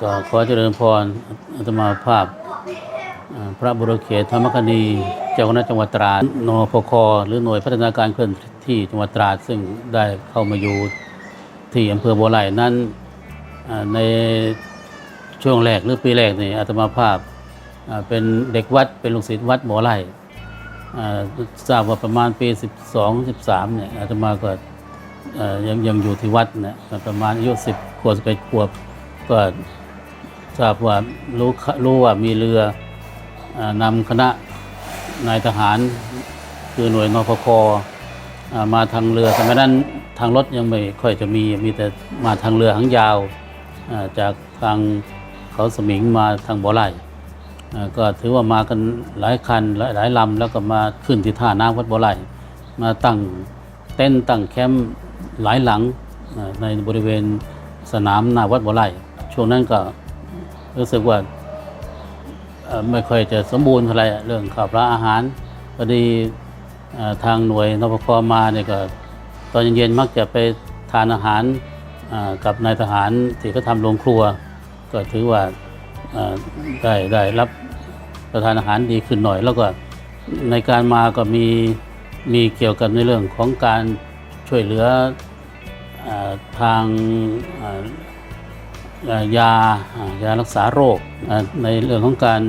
ก็ขอเจริญพรอาตมาภาพพระบุรเขตธรรมคณีเจ้าคณะจังหวัดตราดนพคหรือหน่วยพัฒนาการเคลื่อนที่จังหวัดตราดซึ่งได้เข้ามาอยู่ที่อำเภอบัวไร่นั้นในช่วงแรกหรือปีแรกนี่อาตมาภาพเป็นเด็กวัดเป็นลูกศิษย์วัดบัวไร่อ่าทราบว่าประมาณปี 12 13เนี่ยอาตมาก็ยังยังอยู่ที่วัดนะประมาณอายุสิบขวบสิบเอ็ดขวบ ก็ทราบว่ารู้รู้ว่ามีเรืออนำคณะนายทหารคือหน่วยนพคอมาทางเรือสมัยนั้นทางรถยังไม่ค่อยจะมีมีแต่มาทางเรือหางยาวจากทางเขาสมิงมาทางบ่อไร่ก็ถือว่ามากันหลายคันหลายหลายลำแล้วก็มาขึ้นที่ท่าน้ำวัดบ่อไร่มาตั้งเต้นตั้งแคมป์หลายหลังในบริเวณสนามหน้าวัดบัวไร่ ช่วงนั้นก็รู้สึกว่าไม่ค่อยจะสมบูรณ์เท่าไหร่เรื่องข้าวปลาอาหารพอดีทางหน่วยนพคมาเนี่ยก็ตอนเย็นๆมักจะไปทานอาหารกับนายทหารที่เขาทำโรงครัว ก็ถือว่าได้ได้รับประทานอาหารดีขึ้นหน่อย แล้วก็ในการมาก็มีมีเกี่ยวกับในเรื่องของการช่วยเหลืออทาง ยายารักษาโรค ในเรื่องของการ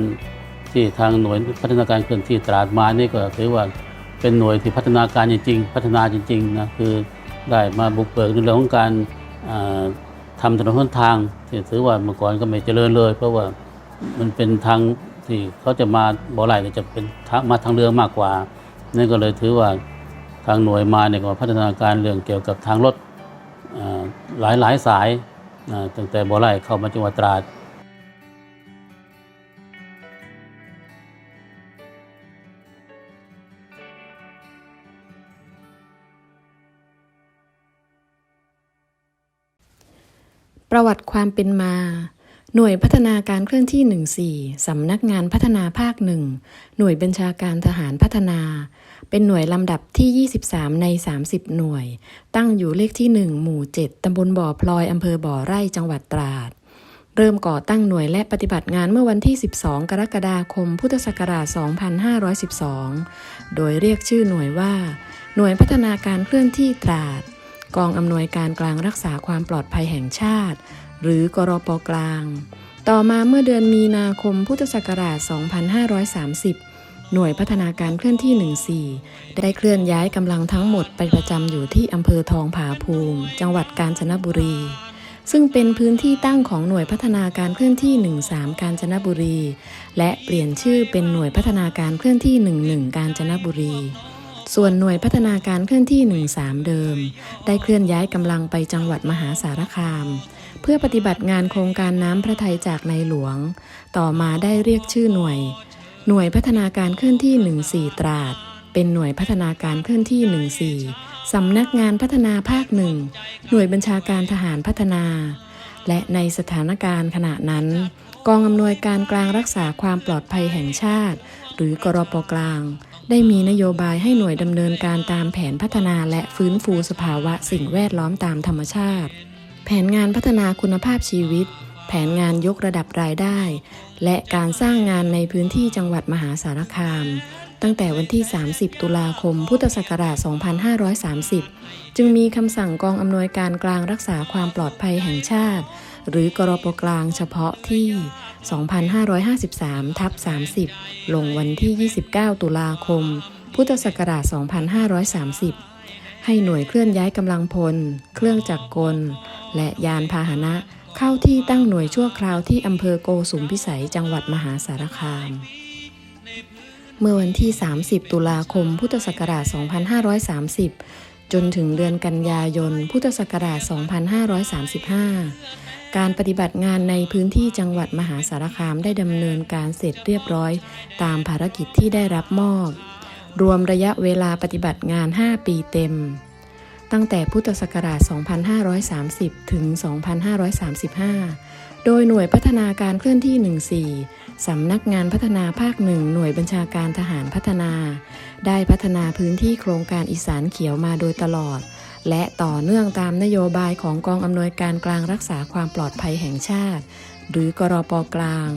ที่ทางหน่วยพัฒนาการเคลื่อนที่ตราดมานี่ก็ถือว่าเป็นหน่วยที่พัฒนาการจริง ๆ พัฒนาจริงๆนะคือได้มาบุกเบิกในเรื่องของการเอ่อทำถนนหนทางที่ถือว่าเมื่อก่อนก็ไม่เจริญเลย เพราะว่ามันเป็นทางที่เขาจะมาบ่อไหลจะเป็นมาทางเรือมากกว่านั่นก็เลยถือว่าทางหน่วยมาเนี่ยก็พัฒนาการเรื่องเกี่ยวกับทางรถหลายหลายสาย ตั้งแต่บ่อไร่เข้ามาจังหวัดตราดประวัติความเป็นมา หน่วยพัฒนาการเคลื่อนที่ 14 สำนักงานพัฒนาภาคหนึ่ง หน่วยบัญชาการทหารพัฒนา เป็นหน่วยลำดับที่ 23 ใน 30 หน่วย ตั้งอยู่เลขที่ 1 หมู่ 7 ตำบลบ่อพลอย อำเภอบ่อไร่ จังหวัดตราด เริ่มก่อตั้งหน่วยและปฏิบัติงานเมื่อวันที่ 12 กรกฎาคม พุทธศักราช 2512 โดยเรียกชื่อหน่วยว่า หน่วยพัฒนาการเคลื่อนที่ตราด กองอำนวยการกลางรักษาความปลอดภัยแห่งชาติ หรือกรปกลาง ต่อมาเมื่อเดือนมีนาคม พุทธศักราช 2530 หน่วยพัฒนาการเคลื่อนที่ 14 ได้เคลื่อนย้ายกำลังทั้งหมดไปประจำอยู่ที่อำเภอทองผาภูมิ จังหวัดกาญจนบุรี ซึ่งเป็นพื้นที่ตั้งของหน่วยพัฒนาการเคลื่อนที่ 13 กาญจนบุรี และเปลี่ยนชื่อเป็นหน่วยพัฒนาการเคลื่อนที่ 11 กาญจนบุรีส่วนหน่วยพัฒนาการเคลื่อนที่ 13 เดิม ได้เคลื่อนย้ายกำลังไปจังหวัดมหาสารคาม เพื่อปฏิบัติงานโครงการน้ำพระทัยจากในหลวง ต่อมาได้เรียกชื่อหน่วย หน่วยพัฒนาการเคลื่อนที่ 14 ตราด เป็นหน่วยพัฒนาการเคลื่อนที่ 14 สำนักงานพัฒนาภาคหนึ่ง หน่วยบัญชาการทหารพัฒนา และในสถานการณ์ขณะนั้น กองอำนวยการกลางรักษาความปลอดภัยแห่งชาติ หรือกรปกลาง ได้มีนโยบายให้หน่วยดำเนินการตามแผนพัฒนาและฟื้นฟูสภาวะสิ่งแวดล้อมตามธรรมชาติ แผนงานพัฒนาคุณภาพชีวิต แผนงานยกระดับรายได้ และการสร้างงานในพื้นที่จังหวัดมหาสารคาม ตั้งแต่วันที่ 30 ตุลาคม พุทธศักราช 2530 จึงมีคำสั่งกองอำนวยการกลางรักษาความปลอดภัยแห่งชาติ หรือกรปกลางเฉพาะที่ 2553 ทับ 30 ลงวันที่ 29 ตุลาคม พุทธศักราช 2530 ให้หน่วยเคลื่อนย้ายกำลังพล เครื่องจักรกล และยานพาหนะ เข้าที่ตั้งหน่วยชั่วคราวที่อำเภอโกสุมพิสัยจังหวัดมหาสารคาม เมื่อวันที่ 30 ตุลาคม พุทธศักราช 2530 จนถึงเดือนกันยายน พุทธศักราช 2535 การปฏิบัติงานในพื้นที่จังหวัดมหาสารคามได้ดำเนินการเสร็จเรียบร้อย ตามภารกิจที่ได้รับมอบ รวมระยะเวลาปฏิบัติงาน 5 ปีเต็ม ตั้งแต่พุทธศักราช 2530 ถึง 2535 โดยหน่วยพัฒนาการเคลื่อนที่ 14 สำนักงานพัฒนาภาคหนึ่งหน่วยบัญชาการทหารพัฒนา ได้พัฒนาพื้นที่โครงการอีสานเขียวมาโดยตลอด และต่อเนื่องตามนโยบายของกองอำนวยการกลางรักษาความปลอดภัยแห่งชาติ หรือกรปกลาง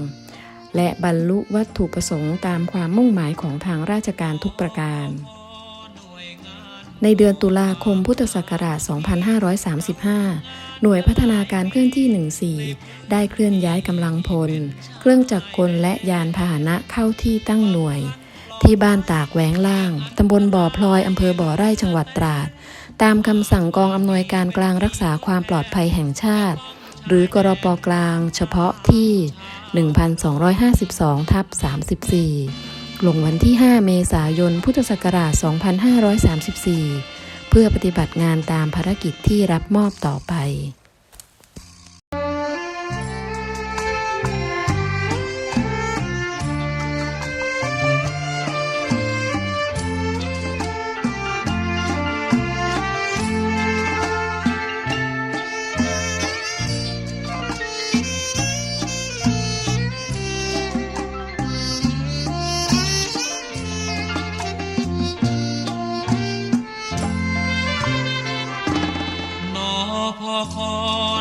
และบรรลุวัตถุประสงค์ตามความมุ่งหมายของทางราชการทุกประการ ในเดือนตุลาคมพุทธศักราช 2535 หน่วยพัฒนาการเคลื่อนที่ 14 ได้เคลื่อนย้ายกำลังพล เครื่องจักรกลและยานพาหนะเข้าที่ตั้งหน่วย ที่บ้านตากแหวงล่าง ตำบลบ่อพลอยอำเภอบ่อไร่จังหวัดตราด ตามคำสั่งกองอำนวยการกลางรักษาความปลอดภัยแห่งชาติ หรือกรปกลางเฉพาะที่ 1252ทับ34 ลงวันที่ 5 เมษายน พุทธศักราช 2534 เพื่อปฏิบัติงานตามภารกิจที่รับมอบต่อไป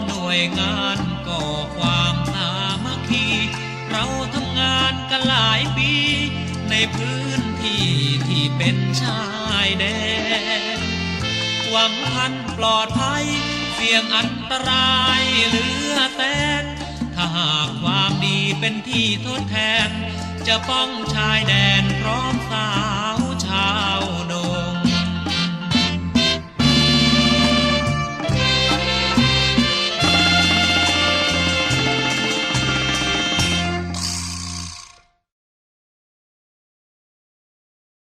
หน่วยงานก่อความสามัคคี เราทำงานกันหลายปี ในพื้นที่ที่เป็นชายแดน หวังพันปลอดภัย เสี่ยงอันตรายเหลือแสนถ้าหากความดีเป็นที่ทดแทน จะป้องชายแดนพร้อมสาว